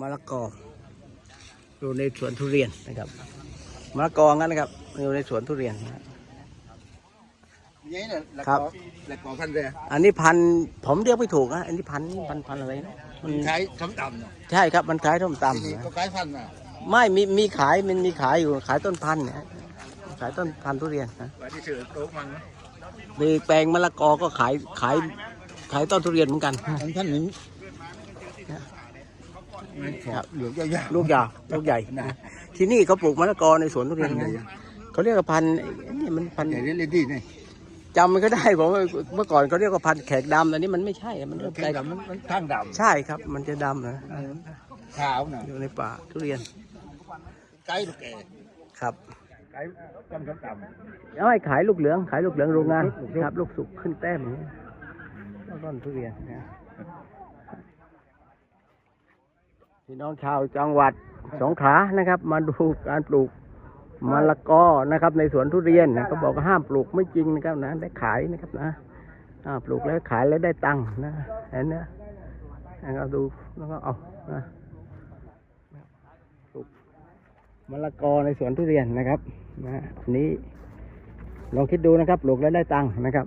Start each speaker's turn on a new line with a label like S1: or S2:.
S1: มะละกออยู่ในสวนทุเรียนนะครับมะละกองั้นนะครับอยู่ในสวนทุเรียนนะ
S2: นี่เนี่ยแล้ว
S1: ครั
S2: ก็
S1: บ
S2: แล้วก็พันเรือ
S1: อันนี้พันธุ์ผมเรียกไม่ถูกนะอันนี้พันธุ์พันธุ์พันธุ์อะไรนะมัน
S2: ใช้ส้มตำเนาะ
S1: ใช่ครับมันคล้ายส้ม
S2: ที
S1: ตำ
S2: นี้
S1: นะ
S2: ก็คล้ายพันธุ์อะ
S1: ไม่มีมีขายมันมีขายอยู่ขายต้นพันธุ์นะขายต้นพันธุ์ทุเรียนนะ
S2: ว่าที่ชื่อโต๊ะมังนะ
S1: มีแปลงมะละกอก็ขายขายขายต้นทุเรียนเหมือนกัน
S2: ท่านท่านหนึ่ง
S1: ครับ
S2: เหลืองยาว
S1: ลูกยาวลูกใหญ่
S2: นะ
S1: ที่นี่เขาปลูกมะละกอในสวนทุเรียน
S2: พัน
S1: ไง
S2: ใหญ่
S1: เขาเรียกว่าพันธุ์ไอ้นี่มันพันธุ์
S2: ใหญ่เล่นๆดีนี่
S1: จำมันก็ได้ผมว่าเมื่อก่อนเขาเรียกว่าพันธุ์แขกดำอันนี้มันไม่ใช่มันเรียก
S2: แค่
S1: ไก่
S2: ดำมันมันข้างด
S1: ใช่ครับ มันจะดำนะำ
S2: ขาวน่ะ
S1: อยู่ในป่าทุเรียน
S2: ไก่ลูกแก่
S1: ครับ
S2: ไก่ต้มส้มต
S1: เอาให้ขายลูกเหลืองขายลูกเหลืองโรงงาน
S2: ลูกสุก
S1: ครับลูกสุกขึ้นแต้มอย่างนี้แล้วต้นทุเรียนนะ พี่น้องชาวจังหวัดสงขลานะครับ มาดูการปลูกมะละกอนะครับ ในสวนทุเรียนนะเขาบอกว่าห้ามปลูกไม่จริงนะครับนะ ได้ขายนะครับนะปลูกแล้วขายแล้วได้ตังค์นะเห็นนะเราดูแล้วก็เอานะปลูกมะละกอในสวนทุเรียนนะครับนะนี้ลองคิดดูนะครับปลูกแล้วได้ตังค์นะครับ